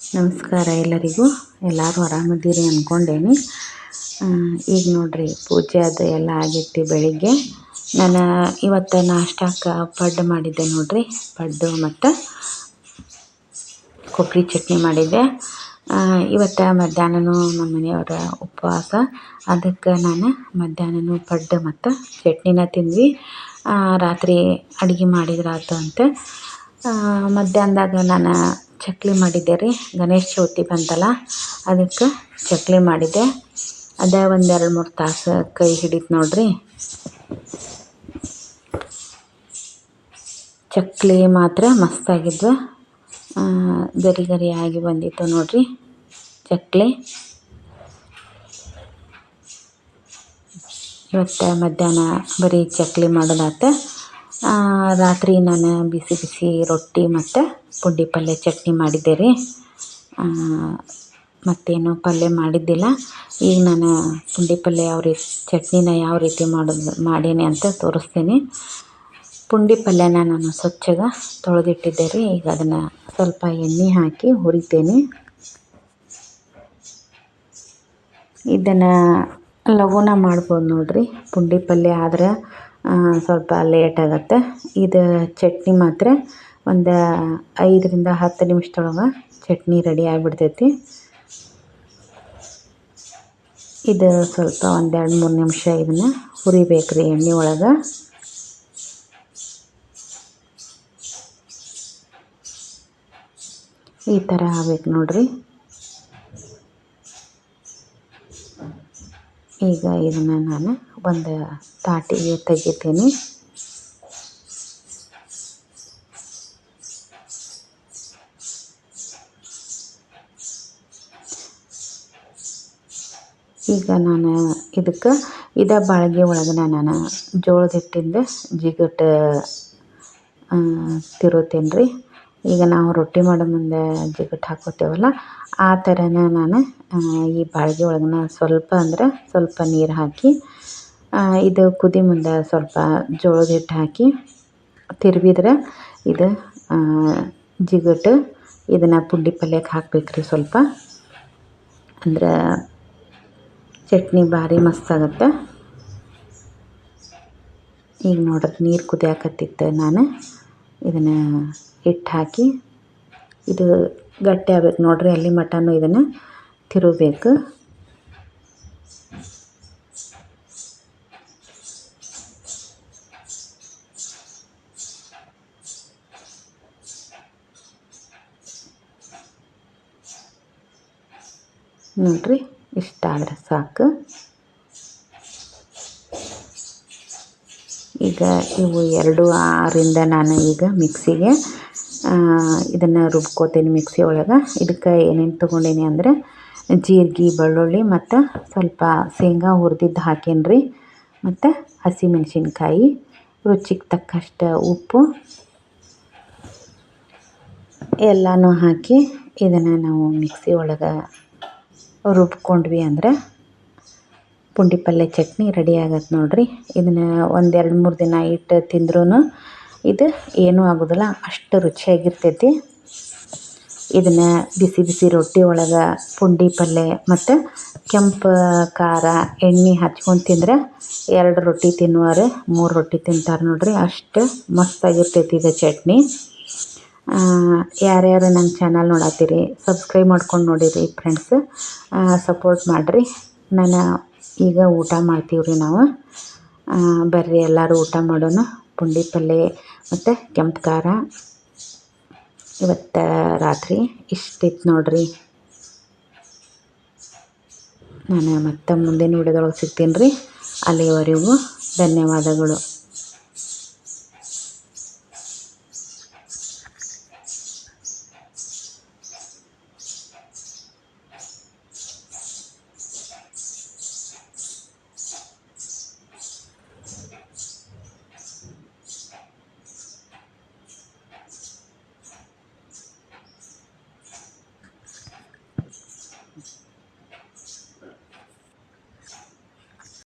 ನಮಸ್ಕಾರ ಎಲ್ಲರಿಗೂ. ಎಲ್ಲರೂ ಆರಾಮದ್ದೀರಿ ಅಂದ್ಕೊಂಡೇನಿ ಈಗ ನೋಡಿರಿ, ಪೂಜೆ ಅದು ಎಲ್ಲ ಆಗೈತಿ ಬೆಳಿಗ್ಗೆ. ನಾನು ಇವತ್ತು ನಾಷ್ಟಕ್ಕೆ ಪಡ್ಡು ಮಾಡಿದ್ದೆ ನೋಡಿರಿ. ಪಡ್ಡು ಮತ್ತು ಕೊಬ್ಬರಿ ಚಟ್ನಿ ಮಾಡಿದ್ದೆ. ಇವತ್ತು ಮಧ್ಯಾಹ್ನನೂ ನಮ್ಮ ಮನೆಯವರ ಉಪವಾಸ. ಅದಕ್ಕೆ ನಾನು ಮಧ್ಯಾಹ್ನನೂ ಪಡ್ಡು ಮತ್ತು ಚಟ್ನಿನ ತಿಂದ್ವಿ. ರಾತ್ರಿ ಅಡುಗೆ ಮಾಡಿದ್ರಾತು ಅಂತ. ಮಧ್ಯಾಹ್ನದಾಗ ನಾನು ಚಕ್ಲಿ ಮಾಡಿದ್ದೆ ರೀ, ಗಣೇಶ ಚೌತಿ ಬಂತಲ್ಲ, ಅದಕ್ಕೆ ಚಕ್ಲಿ ಮಾಡಿದ್ದೆ. ಅದೇ ಒಂದು ಎರಡು ಮೂರು ತಾಸು ಕೈ ಹಿಡಿತು ನೋಡ್ರಿ. ಚಕ್ಲಿ ಮಾತ್ರ ಮಸ್ತಾಗಿದ್ವು ಗರಿ ಗರಿಯಾಗಿ ಬಂದಿತ್ತು ನೋಡ್ರಿ ಚಕ್ಲಿ. ಇವತ್ತು ಮಧ್ಯಾಹ್ನ ಬರೀ ಚಕ್ಲಿ ಮಾಡೋದಾಯ್ತು ರಾತ್ರಿ ನಾನು ಬಿಸಿ ಬಿಸಿ ರೊಟ್ಟಿ ಮತ್ತು ಪುಂಡಿ ಪಲ್ಯ ಚಟ್ನಿ ಮಾಡಿದ್ದೆ ರೀ. ಮತ್ತೇನು ಪಲ್ಯ ಮಾಡಿದ್ದಿಲ್ಲ. ಈಗ ನಾನು ಪುಂಡಿ ಪಲ್ಯ ಯಾವ ರೀತಿ, ಚಟ್ನಿನ ಯಾವ ರೀತಿ ಮಾಡೋದು, ಮಾಡೀನಿ ಅಂತ ತೋರಿಸ್ತೀನಿ. ಪುಂಡಿ ಪಲ್ಯನ ನಾನು ಸ್ವಚ್ಛಗೆ ತೊಳೆದಿಟ್ಟಿದ್ದೆ ರೀ. ಈಗ ಅದನ್ನು ಸ್ವಲ್ಪ ಎಣ್ಣೆ ಹಾಕಿ ಹುರಿತೇನೆ. ಇದನ್ನು ಲಘುನ ಮಾಡ್ಬೋದು ನೋಡಿರಿ. ಪುಂಡಿ ಪಲ್ಯ ಆದ್ರೆ ಸ್ವಲ್ಪ ಲೇಟ್ ಆಗುತ್ತೆ. ಇದು ಚಟ್ನಿ ಮಾತ್ರ ಒಂದು ಐದರಿಂದ ಹತ್ತು ನಿಮಿಷದೊಳಗೆ ಚಟ್ನಿ ರೆಡಿ ಆಗಿಬಿಡ್ತೈತಿ. ಇದು ಸ್ವಲ್ಪ ಒಂದೆರಡು ಮೂರು ನಿಮಿಷ ಇದನ್ನು ಹುರಿಬೇಕು ರೀ ಎಣ್ಣೆ ಒಳಗೆ. ಈ ಥರ ಆಗ್ಬೇಕು ನೋಡಿರಿ. ಈಗ ಇದನ್ನು ನಾನು ಒಂದು ತಾಟಿಗೆ ತೆಗಿತೀನಿ. ಈಗ ನಾನು ಇದಕ್ಕೆ ಇದೇ ಬಾಳ್ಗೆ ಒಳಗೆ ನಾನು ಜೋಳದ ಹಿಟ್ಟಿಂದ ಜಿಗಟ್ ತಿರುತ್ತೇನೆ ರೀ ಈಗ ನಾವು ರೊಟ್ಟಿ ಮಾಡೋ ಮುಂದೆ ಜಿಗಟ್ ಹಾಕ್ಕೋತೇವಲ್ಲ ಆ ಥರನೇ ನಾನು ಈ ಬಾಳ್ಗೆ ಒಳಗನ ಸ್ವಲ್ಪ ಅಂದ್ರೆ ಸ್ವಲ್ಪ ನೀರು ಹಾಕಿ ಇದು ಕುದಿ ಮುಂದೆ ಸ್ವಲ್ಪ ಜೋಳದ ಹಿಟ್ಟು ಹಾಕಿ ತಿರುವಿದ್ರೆ ಇದು ಜಿಗಟು ಇದನ್ನು ಪುಂಡಿ ಪಲ್ಯಕ್ಕೆ ಹಾಕ್ಬೇಕು ಸ್ವಲ್ಪ. ಅಂದ್ರೆ ಚಟ್ನಿ ಭಾರಿ ಆಗುತ್ತೆ. ಈಗ ನೋಡ್ರಿ ನೀರು ಕುದಿಯಾಕತ್ತಿತ್ತು ನಾನು, ಇದನ್ನು ಹಿಟ್ಟು ಹಾಕಿ ಇದು ಗಟ್ಟಿ ಆಗ್ಬೇಕು. ನೋಡಿರಿ ಅಲ್ಲಿ ಮಟನು ಇದನ್ನು ತಿರುಗಬೇಕು. ನೋಡಿರಿ ಇಷ್ಟ ಆದರೆ ಸಾಕು. ಈಗ ಇವು ಎರಡು ಆರಿಂದ ನಾನು ಈಗ ಮಿಕ್ಸಿಗೆ ಇದನ್ನು ರುಬ್ಕೋತೀನಿ ಮಿಕ್ಸಿ ಒಳಗೆ. ಇದಕ್ಕೆ ಏನೇನು ತೊಗೊಂಡೀನಿ ಅಂದರೆ ಜೀರಿಗೆ, ಬೆಳ್ಳುಳ್ಳಿ ಮತ್ತು ಸ್ವಲ್ಪ ಶೇಂಗಾ ಹುರಿದಿದ್ದು ಹಾಕೇನಿ ರೀ ಮತ್ತು ಹಸಿಮೆಣ್ಸಿನ್ಕಾಯಿ, ರುಚಿಗೆ ತಕ್ಕಷ್ಟು ಉಪ್ಪು ಎಲ್ಲನೂ ಹಾಕಿ ಇದನ್ನು ನಾವು ಮಿಕ್ಸಿ ಒಳಗೆ ರುಬ್ಕೊಂಡ್ವಿ ಅಂದ್ರೆ ಪುಂಡಿ ಪಲ್ಯ ಚಟ್ನಿ ರೆಡಿ ಆಗತ್ತೆ ನೋಡಿರಿ. ಇದನ್ನು ಒಂದೆರಡು ಮೂರು ದಿನ ಇಟ್ಟು ತಿಂದ್ರೂ ಇದು ಏನೂ ಆಗೋದಿಲ್ಲ, ಅಷ್ಟು ರುಚಿಯಾಗಿರ್ತೈತಿ. ಇದನ್ನು ಬಿಸಿ ಬಿಸಿ ರೊಟ್ಟಿ ಒಳಗೆ ಪುಂಡಿ ಪಲ್ಯ ಮತ್ತು ಕೆಂಪು, ಖಾರ, ಎಣ್ಣೆ ಹಚ್ಕೊಂಡು ತಿಂದ್ರೆ ಎರಡು ರೊಟ್ಟಿ ತಿನ್ನುವರು, ಮೂರು ರೊಟ್ಟಿ ತಿಂತಾರೆ ನೋಡಿರಿ. ಅಷ್ಟು ಮಸ್ತಾಗಿರ್ತೈತಿ ಇದು ಚಟ್ನಿ. ಯಾರ್ಯಾರು ನನ್ನ ಚಾನಲ್ ನೋಡತ್ತೀರಿ ಸಬ್ಸ್ಕ್ರೈಬ್ ಮಾಡ್ಕೊಂಡು ನೋಡಿರಿ ಫ್ರೆಂಡ್ಸ್ ಸಪೋರ್ಟ್ ಮಾಡಿರಿ. ನಾನು ಈಗ ಊಟ ಮಾಡ್ತೀವಿ ರೀ ನಾವು ಬರ್ರಿ ಎಲ್ಲರೂ ಊಟ ಮಾಡೋಣ. ಪುಂಡಿ ಪಲ್ಲೆ ಮತ್ತು ಕೆಂಪು ಖಾರ. ಇವತ್ತು ರಾತ್ರಿ ಇಷ್ಟಿತ್ತು ನೋಡಿರಿ. ನಾನು ಮತ್ತೆ ಮುಂದಿನ ವಿಡಿಯೋದೊಳಗೆ ಸಿಗ್ತೀನಿ ರೀ. ಅಲ್ಲಿವರೆಗೂ ಧನ್ಯವಾದಗಳು.